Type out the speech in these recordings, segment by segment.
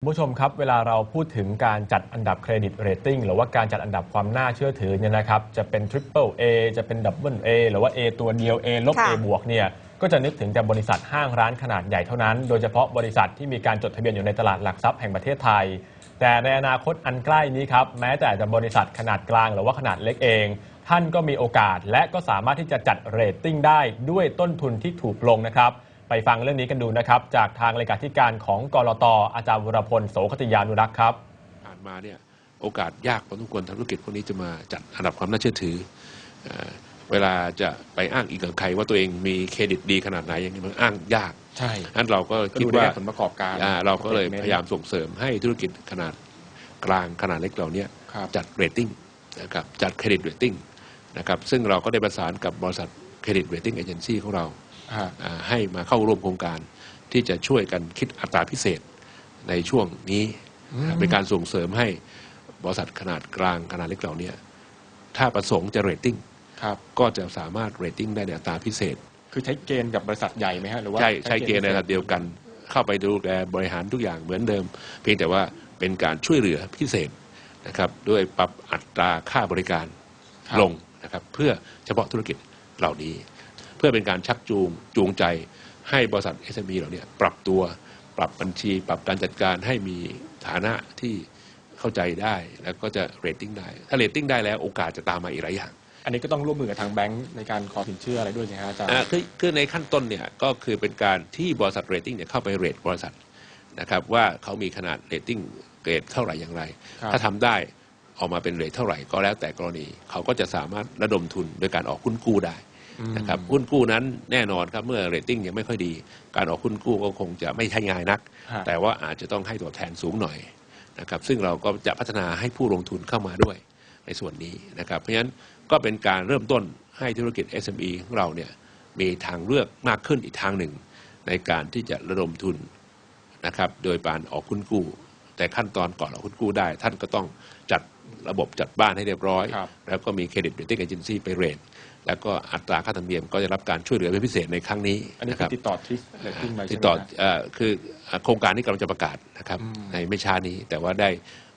คุณผู้ชมครับ เวลาเราพูดถึงการจัดอันดับเครดิตเรตติ้งหรือว่าการจัดอันดับความน่าเชื่อถือเนี่ยนะครับจะเป็น Triple A จะเป็น Double A หรือว่า A ตัวเดียว A ลบค่ะ A บวกเนี่ยก็จะนึกถึงแต่บริษัทห้างร้านขนาดใหญ่เท่านั้น โดยเฉพาะบริษัทที่มีการจดทะเบียนอยู่ในตลาดหลักทรัพย์แห่งประเทศไทย แต่ในอนาคตอันใกล้นี้ครับแม้แต่จะบริษัทขนาดกลางหรือว่าขนาดเล็กเอง ท่านก็มีโอกาสและก็สามารถที่จะจัดเรตติ้งได้ด้วยต้นทุนที่ถูกลงนะครับ ไปฟังเรื่องนี้กันดูนะครับ จากทางเลขาธิการของกรตอาจารย์วรพลโสคติยานุรักษ์ครับผ่านมาเนี่ยโอกาสยากพอสมควรทางธุรกิจพวกนี้จะมาจัดอันดับความน่าเชื่อถือเอ่อเวลาจะไปอ้างอีกกับใครว่าตัวเองมีเครดิตดีขนาดไหนอย่างนี้มันอ้างยากใช่นั้นเราก็ก็คิดดูได้ว่าแค่ผลประกอบการอ่าเราก็เลย statement พยายามส่งเสริมให้ธุรกิจขนาดกลางขนาดเล็กเราเนี่ยครับจัดเรตติ้งนะครับจัดเครดิตเรตติ้งนะครับซึ่งเราก็ได้ประสานกับบริษัทเครดิตเรตติ้งเอเจนซี่ของเราฮะอ่า ให้มาเข้าร่วมโครงการที่จะช่วยกันคิดอัตราพิเศษในช่วงนี้อืมเป็นการส่งเสริมให้บริษัทขนาดกลางขนาดเล็กเหล่านี้ถ้าประสงค์จะเรตติ้งครับก็จะสามารถเรตติ้งได้ในอัตราพิเศษ คือใช้เกณฑ์กับบริษัทใหญ่ไหมฮะหรือว่าใช่ใช้เกณฑ์ในระดับเดียวกัน เข้าไปดูแลบริหารทุกอย่างเหมือนเดิม เพียงแต่ว่าเป็นการช่วยเหลือพิเศษนะครับด้วยปรับอัตราค่าบริการครับลงนะครับเพื่อเฉพาะธุรกิจเหล่านี้ เพื่อเป็นการชักจูงจูงใจ ให้บริษัท SME เหล่านี้ปรับตัวปรับบัญชี ปรับการจัดการให้มีฐานะที่เข้าใจได้แล้วก็จะเรตติ้งได้ ถ้าเรตติ้งได้แล้วโอกาสจะตามมาอีกหลายอย่าง อันนี้ก็ต้องร่วมมือกับทางแบงค์ในการขอสินเชื่ออะไรด้วยนะฮะอาจารย์อ่าคือคือในขั้นต้นเนี่ยก็คือเป็นการที่บริษัทเรตติ้งเนี่ยเข้าไปเรทบริษัทนะครับว่าเขามีขนาดเรตติ้งเกรดเท่าไหร่อย่างไรครับถ้าทำได้ออกมาเป็นเรทเท่าไหร่ก็แล้วแต่กรณี เขาก็จะสามารถระดมทุนโดยการออกหุ้นกู้ได้ นะครับหุ้นกู้นั้นแน่นอนครับเมื่อเรตติ้งยังไม่ค่อยดี การออกหุ้นกู้ก็คงจะไม่ใช่ง่ายนักฮะแต่ว่าอาจจะต้องให้ตัวแทนสูงหน่อยนะครับซึ่งเราก็จะพัฒนาให้ผู้ลงทุนเข้ามาด้วยในส่วนนี้นะครับเพราะฉะนั้นก็เป็นการเริ่มต้นให้ธุรกิจ SME ของเราเนี่ยมีทางเลือกมากขึ้นอีกทางหนึ่ง ในการที่จะระดมทุนนะครับโดยการออกหุ้นกู้ แต่ขั้นตอนก่อนออกหุ้นกู้ได้ ท่านก็ต้องจัดระบบจัดบ้านให้เรียบร้อยครับแล้วก็มีเครดิตเรตติ้งเอเจนซี่ไปเรท แล้วก็อัตราค่าธรรมเนียมก็จะรับการช่วยเหลือเป็นพิเศษในครั้งนี้อันนี้นะคคือรับติดต่อทริสเรตติ้งไปติใช่ดไหมต่อฮะเอ่อคืออ่าโครงการนี้กำลังจะประกาศนะครับอืมในไม่ช้านี้แต่ว่าได้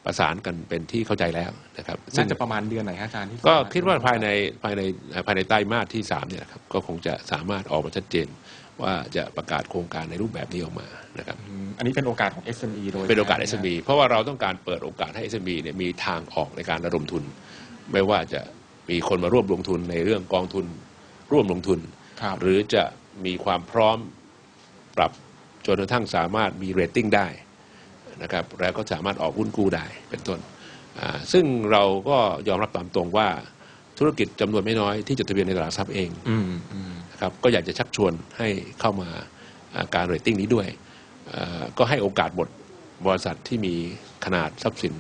ประสานกันเป็นที่เข้าใจแล้วนะครับซึ่น่างจะประมาณเดือนไหนฮะอาจารย์ที่ก็สมรถคิดว่าภายในภายในภายในไตรมาสที่3เนี่ยนะครับก็คงจะสามารถออกมาชัดเจน ว่าจะประกาศโครงการในรูปแบบนี้ออกมานะครับอืมอันนี้เป็นโอกาสของ SME โดยเป็นโอกาสแท้ SME เพราะว่าเราต้องการเปิดโอกาสให้ SME เนี่ยมีทางออกในการระดมทุน ไม่ว่าจะ มีคนมาร่วมลงทุนในเรื่องกองทุนร่วมลงทุน ครับ หรือจะมีความพร้อมปรับจนกระทั่งสามารถมีเรตติ้งได้นะครับแล้วก็สามารถออกหุ้นกู้ได้เป็นต้นอ่าซึ่งเราก็ยอมรับตามตรงว่าธุรกิจจำนวนไม่น้อยที่จดทะเบียนในตลาดทรัพย์เอง อืมอืม นะครับก็อยากจะชักชวนให้เข้ามาอ่าการเรตติ้งนี้ด้วยอ่าก็ให้โอกาสหมดบริษัทที่มีขนาดทรัพย์สิน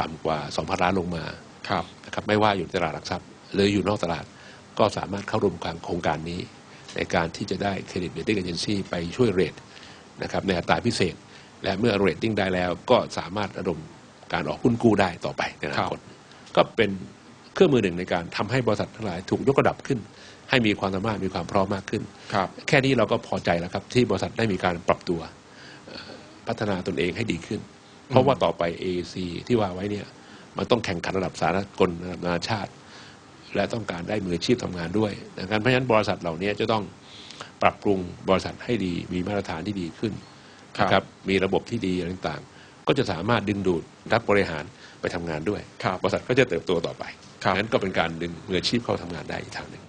ต่ำกว่า 2,000 ล้านลงมาครับ นะครับไม่ว่าอยู่ในตลาดหลักทรัพย์ หรืออยู่นอกตลาดก็สามารถเข้าร่วมการโครงการนี้ ในการที่จะได้เครดิตเรตติ้งเอเจนซี่ไปช่วยเรทนะครับในอัตราพิเศษ และเมื่อเรตติ้งได้แล้วก็สามารถระดมการออกหุ้นกู้ได้ต่อไปในอนาคตก็เป็นเครื่องมือหนึ่งในการทำให้บริษัททั้งหลายถูกยกระดับขึ้น ให้มีความสามารถมีความพร้อมมากขึ้นครับแค่นี้เราก็พอใจแล้วครับที่บริษัทได้มีการปรับตัวเอ่อพัฒนาตนเองให้ดีขึ้น เพราะว่าต่อไป AAC ที่ว่าไว้เนี่ย มันต้องแข่งขันระดับสากลระดับนานาชาติ และต้องการได้มืออาชีพทำงานด้วยดังนั้นเพราะฉะนั้นบริษัทเหล่านี้จะต้องปรับปรุงบริษัทให้ดี มีมาตรฐานที่ดีขึ้นครับนะครับมีระบบที่ดีอะไรต่างๆ ก็จะสามารถดึงดูดนักบริหารไปทำงานด้วยครับบริษัทก็จะเติบโตต่อไปครับนั้นก็เป็นการดึงมืออาชีพเข้าทำงานได้อีกทางหนึ่ง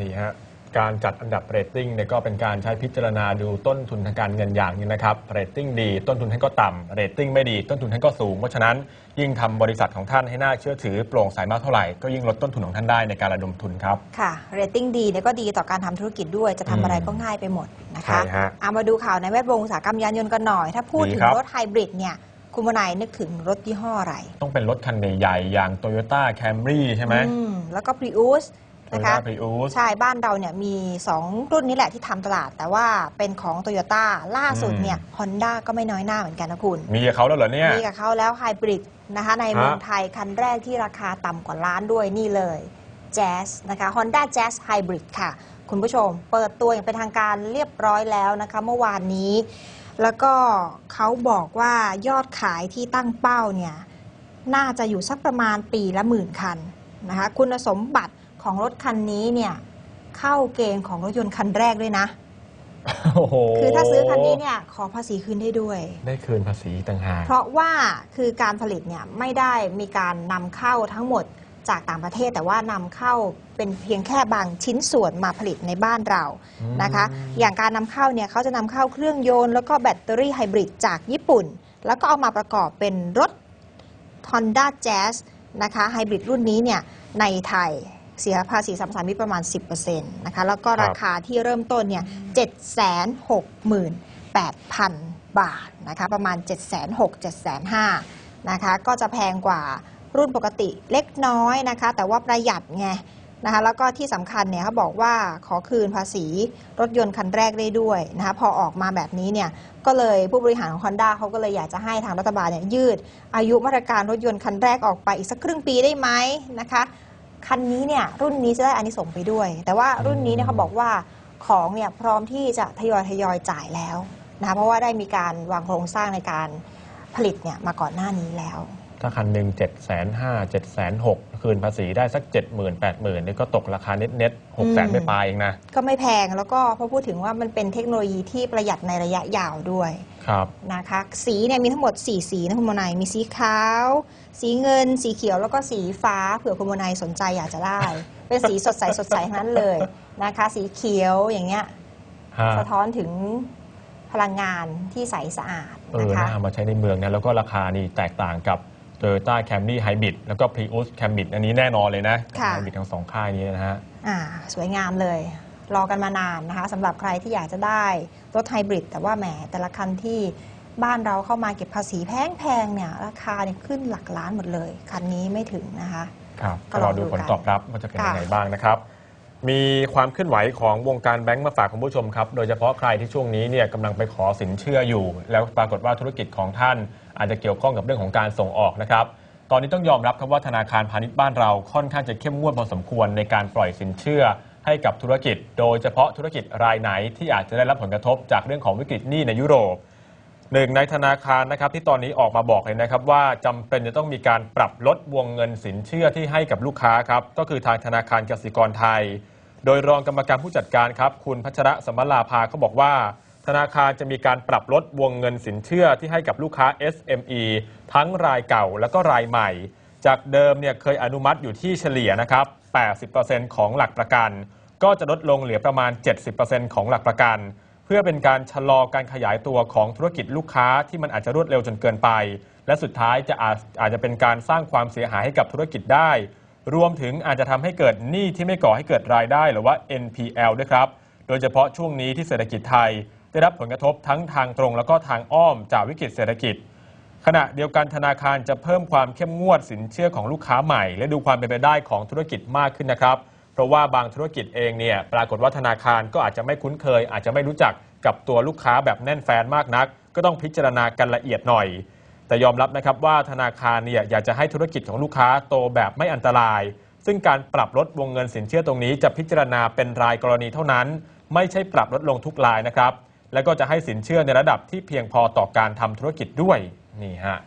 นี่ฮะ การจัดอันดับเรตติ้งเนี่ยก็เป็นการใช้พิจารณาดูต้นทุนทางการเงินอย่างหนึงนะครับเรตติ้งดี ต้นทุนท่านก็ต่ำเรตติ้งไม่ดี ต้นทุนท่านก็สูง เพราะฉะนั้นยิ่งทำบริษัทของท่านให้น่าเชื่อถือโปร่งใสมากเท่าไหร่ก็ยิ่งลดต้นทุนของท่านได้ในการระดมทุนครับค่ะเรตติ้งดีเนี่ยก็ดีต่อการทำธุรกิจด้วยจะทำอะไรอืมก็ง่ายไปหมดนะคะใช่ฮะเอามาดูข่าวในแวดวงอุตสาหกรรมยานยนต์กันหน่อย ถ้าพูดดีถึงครับรถไฮบริดเนี่ยคุณวนายนึกถึงรถยี่ห้ออะไร ต้องเป็นรถคันใหญ่ๆอย่าง Toyota Camry ใช่ไหมอืมแล้วก็ Prius นะคะ Toyota Prius ใช่บ้านเราเนี่ยมี 2 รุ่นนี้แหละที่ทำตลาด แต่ว่าเป็นของโตโยต้าล่าสุดเนี่ยฮอนด้าก็ไม่น้อยหน้าเหมือนกันนะคุณ มีกับเขาแล้วเหรอเนี่ย มีกับเขาแล้วไฮบริดนะคะในฮะเมืองไทยคันแรกที่ราคาต่ำกว่าล้านด้วยนี่เลย Jazz นะคะ Honda Jazz Hybrid ค่ะ คุณผู้ชม เปิดตัวอย่างเป็นทางการเรียบร้อยแล้วนะคะ เมื่อวานนี้ แล้วก็เขาบอกว่ายอดขายที่ตั้งเป้าเนี่ย น่าจะอยู่สักประมาณปีละหมื่นคันนะคะ คุณสมบัติ ของรถคันนี้เนี่ยเข้าเกณฑ์ของรถยนต์คันแรกด้วยนะ โอ้โหคือถ้าซื้อคันนี้เนี่ยขอภาษีคืนได้ด้วย ได้คืนภาษีต่างหากเพราะว่าคือการผลิตเนี่ยไม่ได้มีการนำเข้าทั้งหมดจากต่างประเทศ แต่ว่านำเข้าเป็นเพียงแค่บางชิ้นส่วนมาผลิตในบ้านเรานะคะอืมอย่างการนำเข้าเนี่ยเขาจะนำเข้าเครื่องยนต์แล้วก็แบตเตอรี่ไฮบริดจากญี่ปุ่น แล้วก็เอามาประกอบเป็นรถ Honda Jazz นะคะไฮบริดรุ่นนี้เนี่ยในไทย เสียภาษีสัมปทานมิตรประมาณ 10%นะคะแล้วก็ราคาที่เริ่มต้นเนี่ย768,000 บาทนะคะประมาณ706,000-705,000นะคะก็จะแพงกว่ารุ่นปกติเล็กน้อยนะคะ แต่ว่าประหยัดไงนะคะแล้วก็ที่สำคัญเนี่ยเขาบอกว่าขอคืนภาษีรถยนต์คันแรกได้ด้วยนะคะพอออกมาแบบนี้เนี่ยก็เลยผู้บริหารของ Honda เขาก็เลยอยากจะให้ทางรัฐบาลเนี่ยยืดอายุมาตรการรถยนต์คันแรกออกไปอีกสักครึ่งปีได้ไหมนะคะ คันนี้เนี่ยรุ่นนี้จะได้อานิสงส์ไปด้วย แต่ว่ารุ่นนี้เนี่ยเขาบอกว่าของเนี่ยพร้อมที่จะทยอยทยอยจ่ายแล้วนะคะเพราะว่าได้มีการวางโครงสร้างในการผลิตเนี่ยมาก่อนหน้านี้แล้ว ถ้าคันหนึ่งเจ็ดแสนห้าเจ็ดแสนหก คืนภาษีได้สักเจ็ดหมื่นแปดหมื่นนี่ก็ตกราคาเน็ตเน็ตหกแสนอืมไม่ปลายเองนะ ก็ไม่แพงแล้วก็พอพูดถึงว่ามันเป็นเทคโนโลยีที่ประหยัดในระยะยาวด้วยครับนะคะสีเนี่ยมีทั้งหมด 4 สีนะคุณโมนายมีสีขาว สีเงิน สีเขียวแล้วก็สีฟ้าเผื่อคุณโมนายสนใจอยากจะได้ เป็นสีสดใสสดใสทั้งนั้นเลยนะคะ สีเขียวอย่างเงี้ยฮะสะท้อนถึงพลังงานที่ใสสะอาดเออนะคะน่าเอามาใช้ในเมืองนะแล้วก็ราคานี่แตกต่างกับ Toyota Camry Hybrid แล้วก็ Prius Cambit อันนี้แน่นอนเลยนะค่ะ ไฮบริดทั้งสองค่ายนี้นะฮะ อ่าสวยงามเลย รอกันมานานนะคะสำหรับใครที่อยากจะได้รถไฮบริดแต่ว่าแหมแต่ละคันที่บ้านเราเข้ามาเก็บภาษีแพงๆเนี่ย ราคาเนี่ยขึ้นหลักล้านหมดเลย คันนี้ไม่ถึงนะคะ ครับก็ก็ลรอองดูดูผลกันตอบรับว่าจะเป็นค่ะยังไงบ้างนะครับ มีความเคลื่อนไหวของวงการแบงก์มาฝากคุณผู้ชมครับ โดยเฉพาะใครที่ช่วงนี้เนี่ยกำลังไปขอสินเชื่ออยู่ แล้วปรากฏว่าธุรกิจของท่าน อาจจะเกี่ยวข้องกับเรื่องของการส่งออกนะครับ ตอนนี้ต้องยอมรับครับว่าธนาคารพาณิชย์บ้านเราค่อนข้างจะเข้มงวดพอสมควรในการปล่อยสินเชื่อให้กับธุรกิจ โดยเฉพาะธุรกิจรายไหนที่อาจจะได้รับผลกระทบจากเรื่องของวิกฤตหนี้ในยุโรปหนึ่งในธนาคารนะครับที่ตอนนี้ออกมาบอกเลยนะครับว่าจำเป็นจะต้องมีการปรับลดวงเงินสินเชื่อที่ให้กับลูกค้าครับก็คือทางธนาคารกสิกรไทย โดยรองกรรมการผู้จัดการครับ คุณพัชระสมลาภาเขาบอกว่า ธนาคารจะมีการปรับลดวงเงินสินเชื่อที่ให้กับลูกค้า SME ทั้งรายเก่าและก็รายใหม่ จากเดิมเนี่ยเคยอนุมัติอยู่ที่เฉลี่ยนะครับ 80%ของหลักประกัน ก็จะลดลงเหลือประมาณ 70%ของหลักประกัน เพื่อเป็นการชะลอการขยายตัวของธุรกิจลูกค้าที่มันอาจจะรวดเร็วจนเกินไป และสุดท้ายจะอาจอาจจะเป็นการสร้างความเสียหายให้กับธุรกิจได้ รวมถึงอาจจะทำให้เกิดหนี้ที่ไม่ก่อให้เกิดรายได้ หรือว่า NPL ด้วยครับ โดยเฉพาะช่วงนี้ที่เศรษฐกิจไทย ได้รับผลกระทบทั้งทางตรง แล้วก็ทางอ้อมจากวิกฤตเศรษฐกิจ ขณะเดียวกันธนาคารจะเพิ่มความเข้มงวดสินเชื่อของลูกค้าใหม่ และดูความเป็นไปได้ของธุรกิจมากขึ้นนะครับ เพราะว่าบางธุรกิจเองเนี่ยปรากฏว่าธนาคารก็อาจจะไม่คุ้นเคย อาจจะไม่รู้จักกับตัวลูกค้าแบบแน่นแฟนมากนัก ก็ต้องพิจารณากันละเอียดหน่อย แต่ยอมรับนะครับว่าธนาคารเนี่ยอยากจะให้ธุรกิจของลูกค้าโตแบบไม่อันตราย ซึ่งการปรับลดวงเงินสินเชื่อตรงนี้ จะพิจารณาเป็นรายกรณีเท่านั้น ไม่ใช่ปรับลดลงทุกรายนะครับ แล้วก็จะให้สินเชื่อในระดับที่เพียงพอต่อการทำธุรกิจด้วยนี่ฮะ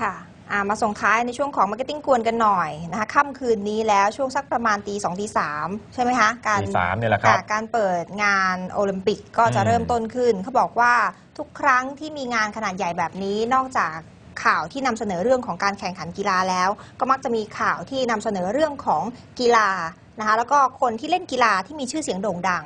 ค่ะอ่ามาส่งท้ายในช่วงของ Marketing กวนกันหน่อยนะคะค่ำคืนนี้แล้วช่วงสักประมาณตีสองตีสามใช่ไหมคะ การตีสามเนี่ยแหละครับอ่าการเปิดงานโอลิมปิกก็จะอืม เริ่มต้นขึ้น เขาบอกว่าทุกครั้งที่มีงานขนาดใหญ่แบบนี้ นอกจากข่าวที่นำเสนอเรื่องของการแข่งขันกีฬาแล้ว ก็มักจะมีข่าวที่นำเสนอเรื่องของกีฬานะคะแล้วก็คนที่เล่นกีฬาที่มีชื่อเสียงโด่งดัง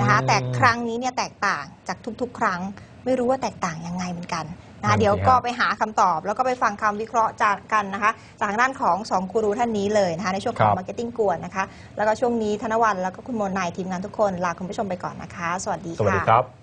นะคะแต่ครั้งนี้เนี่ยแตกต่างจากทุกๆ ครั้ง ไม่รู้ว่าแตกต่างยังไงเหมือนกันนะนั่คะนสิเดี๋ยวก็ฮะไปหาคำตอบ แล้วก็ไปฟังคำวิเคราะห์จากกันนะคะ จากทางด้านของสองกูรูท่านนี้เลยนะคะในช่วงของ Marketing กวนนะคะ แล้วก็ช่วงนี้ธนวันแล้วก็คุณโมนายทีมงานทุกคนลาคุณผู้ชมไปก่อนนะคะ สวัสดีสวัสดีค่ะครับ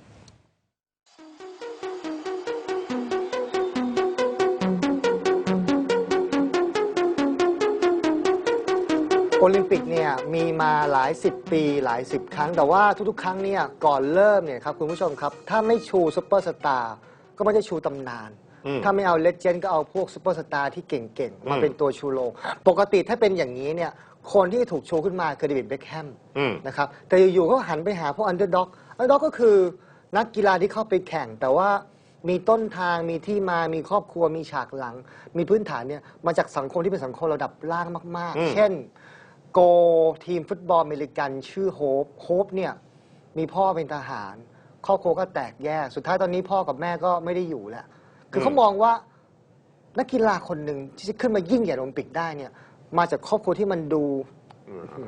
โอลิมปิกเนี่ยมีมาหลายสิบปีหลายสิบครั้ง แต่ว่าทุกๆ ครั้งเนี่ยก่อนเริ่มเนี่ยครับคุณผู้ชมครับ ถ้าไม่ชูซุปเปอร์สตาร์ก็ไม่ได้ชูตำนาน อืม ถ้าไม่เอาเลเจนด์ก็เอาพวกซุปเปอร์สตาร์ที่เก่งๆ มาอืมเป็นตัวชูโรงปกติถ้าเป็นอย่างนี้เนี่ยคนที่ถูกชูขึ้นมาคือเดวิดเบคแฮมอืม นะครับแต่อยู่ๆก็หันไปหาพวกอันเดอร์ด็อกอันเดอร์ด็อกก็คือนักกีฬาที่เข้าไปแข่ง แต่ว่ามีต้นทางมีที่มามีครอบครัวมีฉากหลัง มีพื้นฐานเนี่ยมาจากสังคมที่เป็นสังคมระดับล่างมาก อืม ๆ เช่น โกทีมฟุตบอลอเมริกันชื่อโฮปโฮปเนี่ยมีพ่อเป็นทหาร ครอบครัวก็แตกแยก สุดท้ายตอนนี้พ่อกับแม่ก็ไม่ได้อยู่แล้ว คือเขามองว่านักกีฬาคนหนึ่งที่จะขึ้นมายิ่งใหญ่โอลิมปิกได้เนี่ยมาจากครอบครัวที่มันดู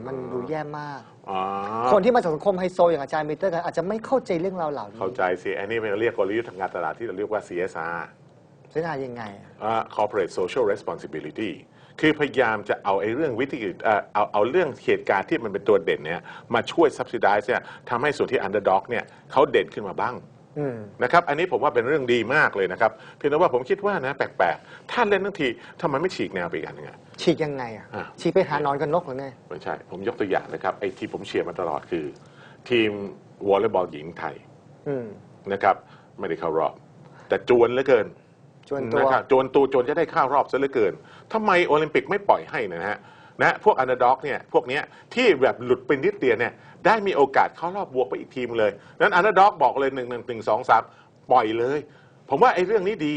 มันดูแย่มากอ๋อคนที่มาจากสังคมไฮโซอย่างอาจารย์มิเตอร์กันอาจจะไม่เข้าใจเรื่องราวเหล่านี้ เข้าใจสิอันนี้เป็นเรียกกลยุทธ์ทางการตลาดที่เราเรียกว่า CSR เส้นทางยังไงอะอ่า corporate social responsibility คือพยายามจะเอาไอ้เรื่องวิธีเอ่อเอาเอาเรื่องเหตุการณ์ที่มันเป็นตัวเด่นเนี่ยมาช่วย subsidize เนี่ยทำให้ส่วนที่ underdog เนี่ยเขาเด่นขึ้นมาบ้าง อืม นะครับอันนี้ผมว่าเป็นเรื่องดีมากเลยนะครับเพียงแต่ว่าผมคิดว่านะแปลกๆ ถ้าเล่นทั้งทีทำไมไม่ฉีกแนวไปอีกอันหนึงอะ ฉีกยังไงอะ อะ ฉีกไปหานอนกับนกหรือไง ไม่ใช่ ผมยกตัวอย่างนะครับไอ้ที่ผมเชียร์มาตลอดคือ ทีมวอลเลย์บอลหญิงไทยอืม นะครับไม่ได้เข้ารอบ แต่จวนเหลือเกิน จวนตัว นะครับจวนตัวจนจะได้เข้ารอบซะเหลือเกินทำไมโอลิมปิกไม่ปล่อยให้นะฮะนะพวกอันเดอร์ด็อกเนี่ยพวกเนี้ยที่แบบหลุดไปนิดเดียวเนี่ยได้มีโอกาสเข้ารอบบวกไปอีกทีมเลยนั้นอันเดอร์ด็อกบอกเลยหนึ่งหนึ่งหนึ่งสองสามปล่อยเลย ผมว่าไอ้เรื่องนี้ดี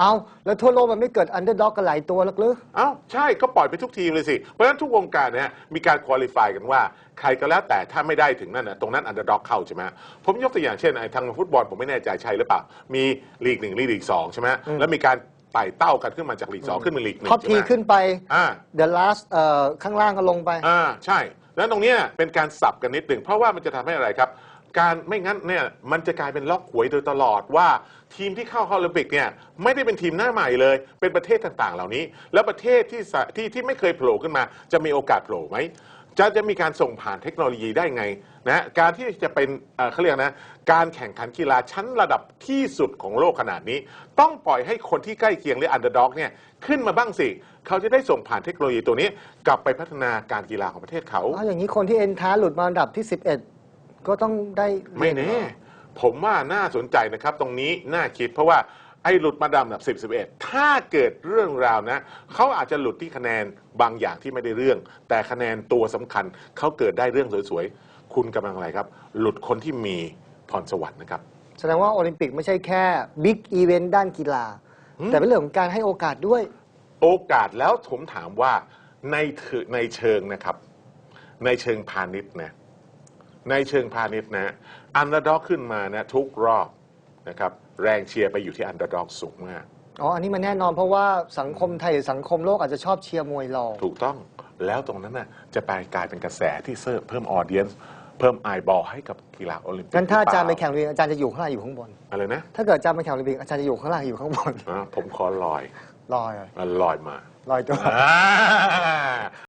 เอาแล้วทั่วโลกมันไม่เกิดอันเดอร์ด็อกกันหลายตัวหรอกหรือ เอ้าใช่ก็ปล่อยไปทุกทีมเลยสิ เพราะฉะนั้นทุกวงการเนี่ยมีการคุริฟายกันว่า ใครก็แล้วแต่ถ้าไม่ได้ถึงนั่นนะตรงนั้นอันเดอร์ด็อกเข้าใช่ไหมผมยกตัวอย่างเช่นไอ้ทางฟุตบอลผมไม่แน่ใจใช่หรือเปล่า มีลีกหนึ่งลีกสองใช่ไหมแล้วมีการไต่เต้ากันขึ้นมาจากลีกสองขึ้นมาลีกหนึ่งท็อปใช่ทีไหม ขึ้นไป อ่า The last เอ่อข้างล่างก็ลงไป อ่าใช่ แล้วตรงเนี้ยเป็นการสับกันนิดหนึ่งเพราะว่ามันจะทำให้อะไรครับ การไม่งั้นเนี่ยมันจะกลายเป็นล็อกหวยโดยตลอดว่าทีมที่เข้าโอลิมปิกเนี่ยไม่ได้เป็นทีมหน้าใหม่เลย เป็นประเทศต่างๆ เหล่านี้ แล้วประเทศที่สะที่ที่ไม่เคยโผล่ขึ้นมา จะมีโอกาสโผล่ไหมจะจะมีการส่งผ่านเทคโนโลยีได้ไงนะการที่จะเป็นเอ่อเขาเรียกนะการแข่งขันกีฬาชั้นระดับที่สุดของโลกขนาดนี้ ต้องปล่อยให้คนที่ใกล้เคียงหรืออันเดอร์ด็อกเนี่ยขึ้นมาบ้างสิ เขาจะได้ส่งผ่านเทคโนโลยีตัวนี้ กลับไปพัฒนาการกีฬาของประเทศเขา เอาอย่างนี้คนที่เอ็นท้าหลุดมาอันดับที่ 11 ก็ต้องได้ไม่เรียแน่เหรอผมว่าน่าสนใจนะครับ ตรงนี้น่าคิดเพราะว่าไอ้หลุดมาดำดับ10 11ถ้าเกิดเรื่องราวนะเขาอาจจะหลุดที่คะแนนบางอย่างที่ไม่ได้เรื่อง แต่คะแนนตัวสำคัญเขาเกิดได้เรื่องสวยๆ คุณกำลังอะไรครับ หลุดคนที่มีพรสวรรค์นะครับ แสดงว่าโอลิมปิกไม่ใช่แค่บิ๊กอีเวนต์ด้านกีฬา อืม แต่เป็นเรื่องของการให้โอกาสด้วย โอกาสแล้วผมถามว่าในเถในเชิงนะครับ ในเชิงพาณิชย์นะ ในเชิงพาณิชย์นะอันเดอร์ด็อกขึ้นมานะทุกรอบนะครับแรงเชียร์ไปอยู่ที่อันเดอร์ด็อกสูงมากอ๋อ อันนี้มันแน่นอนเพราะว่าสังคมไทยหรือสังคมโลกอาจจะชอบเชียร์มวยรองถูกต้องแล้วตรงนั้นน่ะจะไปกลายเป็นกระแสที่เสิร์ฟเพิ่มออเดียนเพิ่มไอบอลให้กับกีฬาโอลิมปิกงั้นถ้าอาจารย์ไปหเปล่แข่งโอลิมปิกอาจารย์จะอยู่ข้างล่างอยู่ข้างบนอะไรนะถ้าเกิดอาจารย์ไปแข่งโอลิมปิกอาจารย์จะอยู่ข้างล่างอยู่ข้างบนอ่าผมขอลอยลอยเลยลอยมาลอยตัวอ่า